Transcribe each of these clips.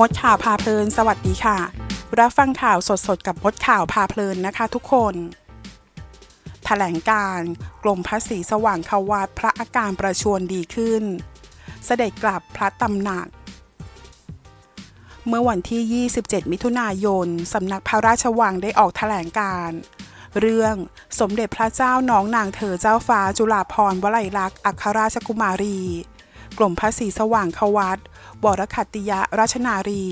มดข่าวพาเพลิน สวัสดีค่ะ รับฟังข่าวสดๆ กับมดข่าวพาเพลินนะคะทุกคนแถลงการกรมพระศรีสว่างควัตพระอาการประชวรดีขึ้น เสด็จกลับพระตำหนัก เมื่อวันที่ 27 มิถุนายน สำนักพระราชวังได้ออกแถลงการ เรื่องสมเด็จพระเจ้าน้องนางเธอเจ้าฟ้าจุฬาภรณ์วลัยลักษณ์อัครราชกุมารี กรมพระศรีสว่างควัตวรคัตติยราชนารี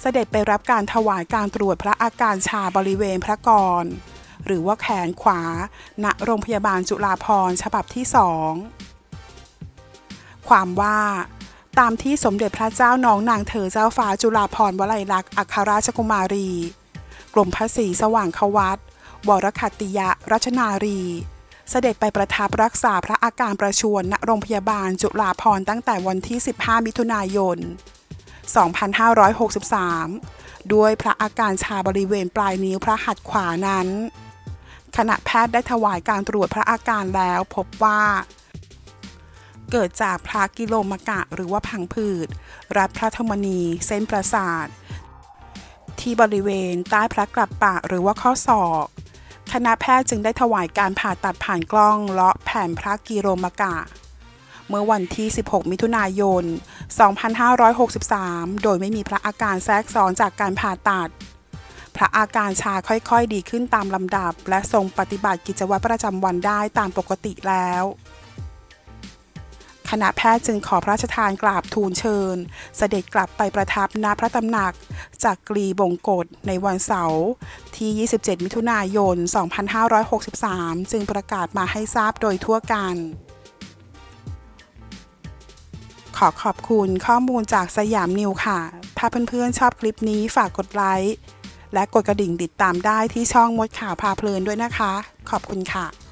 เสด็จไปรับการถวายการตรวจพระอาการชาบริเวณพระกร หรือว่าแขนขวา ณ โรงพยาบาลจุฬาภรณ์ฉบับที่สอง ความว่าตามที่สมเด็จพระเจ้าน้องนางเธอเจ้าฟ้าจุฬาภรณ์วลัยลักษณ์อัครราชกุมารี กรมพระศรีสว่างควัตวรคัตติยรัชนารี เสด็จไปประทับรักษาพระอาการประชวรณโรงพยาบาลจุฬาภรณ์ตั้งแต่วันที่ 15 มิถุนายน 2563 ด้วยพระอาการชาบริเวณปลายนิ้วพระหัตถ์ขวานั้น ขณะแพทย์ได้ถวายการตรวจพระอาการแล้วพบว่าเกิดจากพระกิโลมกะหรือว่าพังผืด รัดพระธมณีเส้นประสาท ที่บริเวณใต้พระกลับปะหรือว่าข้อศอก คณะแพทย์จึงได้ถวายการผ่าตัดผ่านกล้องเลาะแผ่นพระกิโรมกะ เมื่อวันที่ 16 มิถุนายน 2563 โดยไม่มีพระอาการแทรกซ้อนจากการผ่าตัด พระอาการชาค่อยๆ ดีขึ้นตามลำดับ และทรงปฏิบัติกิจวัตรประจำวันได้ตามปกติแล้ว คณะแพทย์จึงขอพระราชทานกราบทูลเชิญ เสด็จกลับไปประทับณพระตำหนักจากกรีบงกฎในวันเสาร์ที่ 27 มิถุนายน 2563 จึงประกาศมาให้ทราบโดยทั่วกัน ขอขอบคุณข้อมูลจากสยามนิวค่ะ ถ้าเพื่อนๆชอบคลิปนี้ฝากกดไลค์และกดกระดิ่งติดตามได้ที่ช่องมดข่าวพาเพลินด้วยนะคะ ขอบคุณค่ะ